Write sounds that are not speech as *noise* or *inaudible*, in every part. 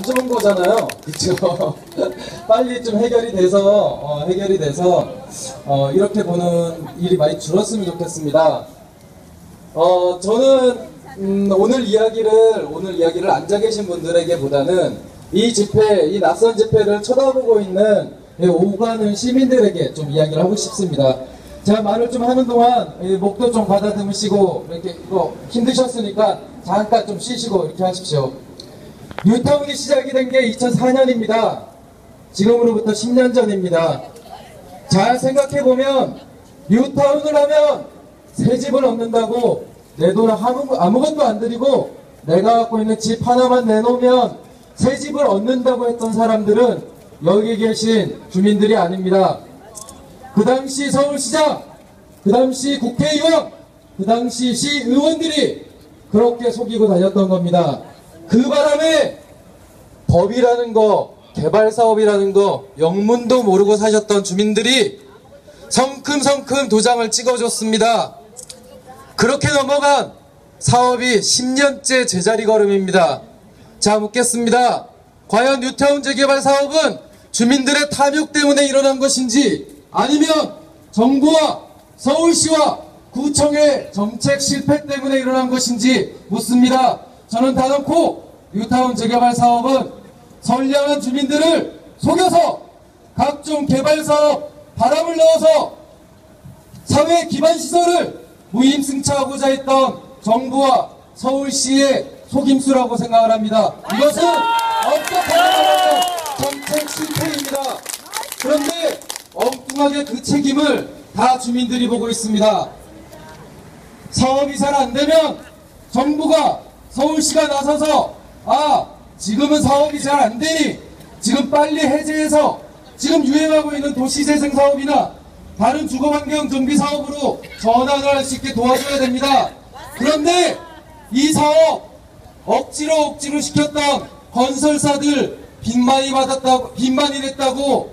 안 좋은 거잖아요. 그렇죠? *laughs* 빨리 좀 해결이 돼서 어, 해결이 돼서 어, 이렇게 보는 일이 많이 줄었으면 좋겠습니다. 어, 저는 음, 오늘 이야기를 오늘 이야기를 앉아 계신 분들에게보다는 이 집회, 이 낯선 집회를 쳐다보고 있는 이 오가는 시민들에게 좀 이야기를 하고 싶습니다. 제가 말을 좀 하는 동안 이 목도 좀 가다듬으시고 이렇게 이거 힘드셨으니까 잠깐 좀 쉬시고 이렇게 하십시오. 뉴타운이 시작이 된 게 2004년입니다. 지금으로부터 10년 전입니다. 잘 생각해보면 뉴타운을 하면 새 집을 얻는다고 내돈 아무, 아무것도 안 드리고 내가 갖고 있는 집 하나만 내놓으면 새 집을 얻는다고 했던 사람들은 여기 계신 주민들이 아닙니다. 그 당시 서울시장, 그 당시 국회의원, 그 당시 시의원들이 그렇게 속이고 다녔던 겁니다. 그 바람에 법이라는 거, 개발 사업이라는 거, 영문도 모르고 사셨던 주민들이 성큼성큼 도장을 찍어줬습니다. 그렇게 넘어간 사업이 10년째 제자리 걸음입니다. 자, 묻겠습니다. 과연 뉴타운 재개발 사업은 주민들의 탐욕 때문에 일어난 것인지 아니면 정부와 서울시와 구청의 정책 실패 때문에 일어난 것인지 묻습니다. 저는 단언코 뉴타운 재개발 사업은 선량한 주민들을 속여서 각종 개발 사업 바람을 넣어서 사회 기반 시설을 무임승차하고자 했던 정부와 서울시의 속임수라고 생각을 합니다. 이것은 엄격하게 정책 실패입니다. 그런데 엉뚱하게 그 책임을 다 주민들이 보고 있습니다. 사업이 잘 안 되면 정부가 서울시가 나서서 아 지금은 사업이 잘 안 되니 지금 빨리 해제해서 지금 유행하고 있는 도시재생 사업이나 다른 주거환경 정비 사업으로 전환을 할 수 있게 도와줘야 됩니다. 그런데 이 사업 억지로 억지로 시켰던 건설사들 빚만이 받았다고 빚만이 냈다고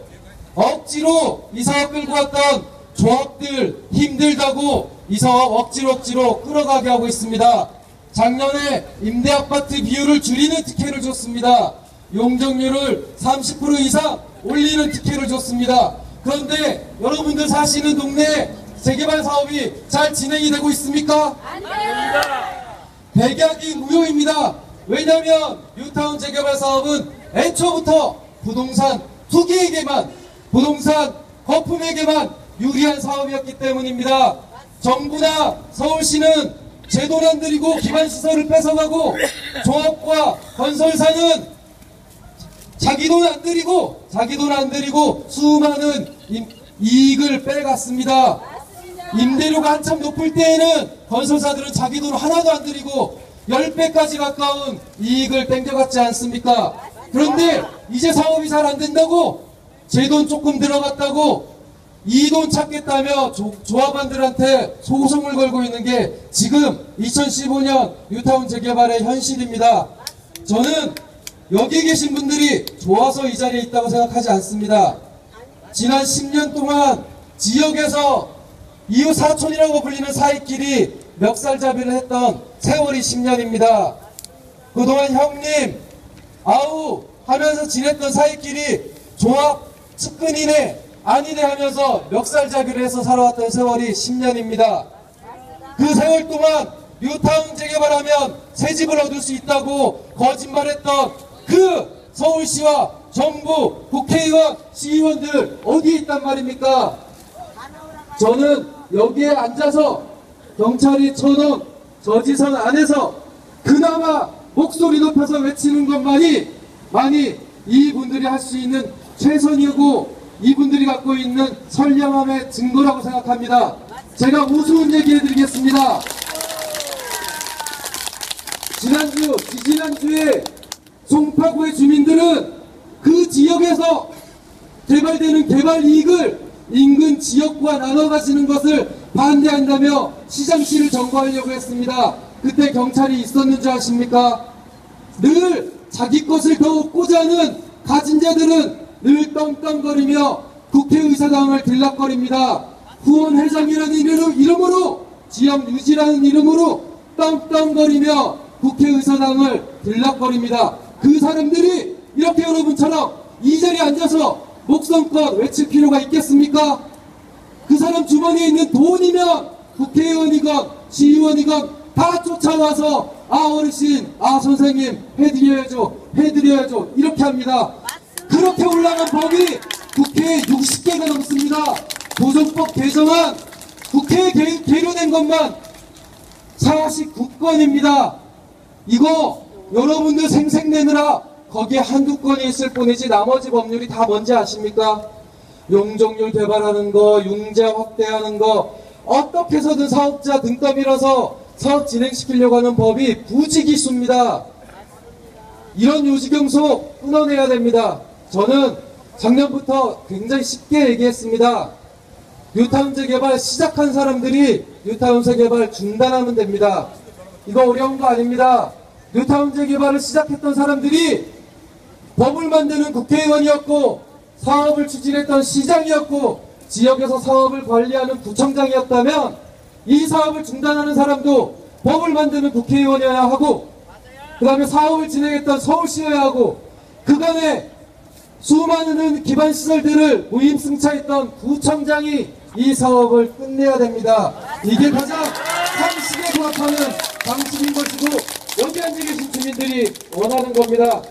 억지로 이 사업 끌고 왔던 조합들 힘들다고 이 사업 억지로 억지로 끌어가게 하고 있습니다. 작년에 임대 아파트 비율을 줄이는 특혜를 줬습니다. 용적률을 30% 이상 올리는 특혜를 줬습니다. 그런데 여러분들 사시는 동네에 재개발 사업이 잘 진행이 되고 있습니까? 백약이 무효입니다. 왜냐하면 뉴타운 재개발 사업은 애초부터 부동산 투기에게만 부동산 거품에게만 유리한 사업이었기 때문입니다. 정부나 서울시는 제돈 안 들이고 기반시설을 뺏어가고 조합과 건설사는 자기 돈안 들이고 자기 돈안 들이고 수많은 임- 이익을 빼갔습니다. 임대료가 한참 높을 때에는 건설사들은 자기 돈 하나도 안 들이고 10배까지 가까운 이익을 땡겨갔지 않습니까? 그런데 이제 사업이 잘 안 된다고 제 돈 조금 들어갔다고 이 돈 찾겠다며 조, 조합원들한테 소송을 걸고 있는 게 지금 2015년 뉴타운 재개발의 현실입니다. 저는 여기 계신 분들이 좋아서 이 자리에 있다고 생각하지 않습니다. 지난 10년 동안 지역에서 이웃 사촌이라고 불리는 사이끼리 멱살잡이를 했던 세월이 10년입니다. 그동안 형님, 아우 하면서 지냈던 사이끼리 조합 측근이네 아니네 하면서 멱살잡이를 해서 살아왔던 세월이 10년입니다. 그 세월 동안 뉴타운 재개발하면 새 집을 얻을 수 있다고 거짓말했던 그 서울시와 정부, 국회의원, 시의원들 어디에 있단 말입니까? 저는 여기에 앉아서 경찰이 쳐놓은 저지선 안에서 그나마 목소리 높여서 외치는 것만이 많이 이분들이 할 수 있는 최선이고 이분들이 갖고 있는 선량함의 증거라고 생각합니다. 제가 우스운 얘기 해드리겠습니다. 지난주, 지지난주에 송파구의 주민들은 그 지역에서 개발되는 개발 이익을 인근 지역과 나눠 가시는 것을 반대한다며 시장실을 점거하려고 했습니다. 그때 경찰이 있었는지 아십니까? 늘 자기 것을 더욱 꽂아는 가진 자들은 늘 떵떵거리며 국회의사당을 들락거립니다. 후원 회장이라는 이름- 이름으로 지역 유지라는 이름으로 떵떵거리며 국회의사당을 들락거립니다. 그 사람들이 이렇게 여러분처럼 이 자리에 앉아서 목성껏 외칠 필요가 있겠습니까? 그 사람 주머니에 있는 돈이면 국회의원이건 시의원이건 다 쫓아와서 아 어르신 아 선생님 해드려야죠 해드려야죠 이렇게 합니다 그렇게 올라간 법이 국회에 60개가 넘습니다 도정법 개정안 국회에 개, 계류된 것만 49건입니다 이거 여러분들 생색내느라 거기에 한두 건이 있을 뿐이지 나머지 법률이 다 뭔지 아십니까? 용적률 개발하는 거, 융자 확대하는 거, 어떻게 해서든 사업자 등 떠밀어서 사업 진행시키려고 하는 법이 부지기수입니다. 이런 요지경소 끊어내야 됩니다. 저는 작년부터 굉장히 쉽게 얘기했습니다. 뉴타운제 개발 시작한 사람들이 뉴타운제 개발 중단하면 됩니다. 이거 어려운 거 아닙니다. 뉴타운제 개발을 시작했던 사람들이 법을 만드는 국회의원이었고 사업을 추진했던 시장이었고 지역에서 사업을 관리하는 구청장이었다면 이 사업을 중단하는 사람도 법을 만드는 국회의원이어야 하고 그 다음에 사업을 진행했던 서울시여야 하고 그간에 수많은 기반 시설들을 무임승차했던 구청장이 이 사업을 끝내야 됩니다. 이게 가장 상식에 부합하는 방식인 것이고 여기 앉아 계신 주민들이 원하는 겁니다.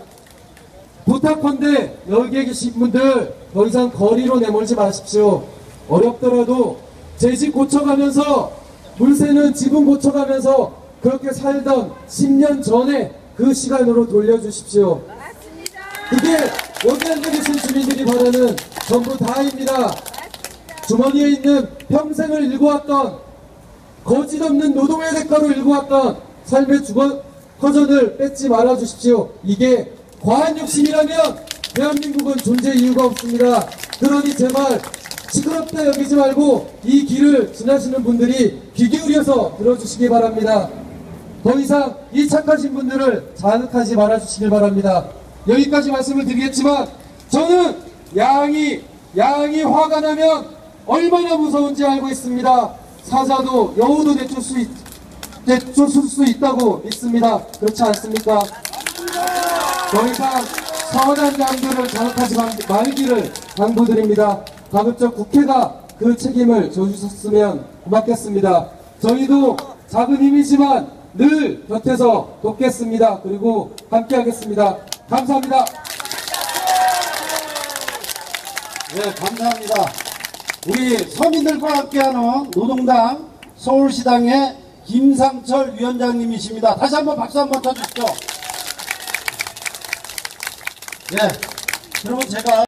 부탁컨대 여기에 계신 분들 더 이상 거리로 내몰지 마십시오. 어렵더라도 제 집 고쳐가면서 물새는 지분 고쳐가면서 그렇게 살던 10년 전에 그 시간으로 돌려주십시오. 그게 앉아 계신 주민들이 바라는 전부 다입니다. 주머니에 있는 평생을 일구었던 거짓 없는 노동의 대가로 일구었던 삶의 주거 터전을 뺏지 말아 주십시오. 이게 과한 욕심이라면 대한민국은 존재 이유가 없습니다. 그러니 제발 시끄럽다 여기지 말고 이 길을 지나시는 분들이 귀 기울여서 들어주시기 바랍니다. 더 이상 이 착하신 분들을 자극하지 말아주시길 바랍니다. 여기까지 말씀을 드리겠지만 저는 양이 양이 화가 나면 얼마나 무서운지 알고 있습니다. 사자도 여우도 내쫓을 수, 있, 내쫓을 수 있다고 믿습니다. 그렇지 않습니까? 더 이상 선한 양들을 자극하지 말- 말기를 당부드립니다. 가급적 국회가 그 책임을 져주셨으면 고맙겠습니다. 저희도 작은 힘이지만 늘 곁에서 돕겠습니다. 그리고 함께하겠습니다. 감사합니다. 네, 감사합니다. 우리 서민들과 함께하는 노동당 서울시당의 김상철 위원장님이십니다. 다시 한번 박수 한번 쳐주시죠. 네, 그러면 제가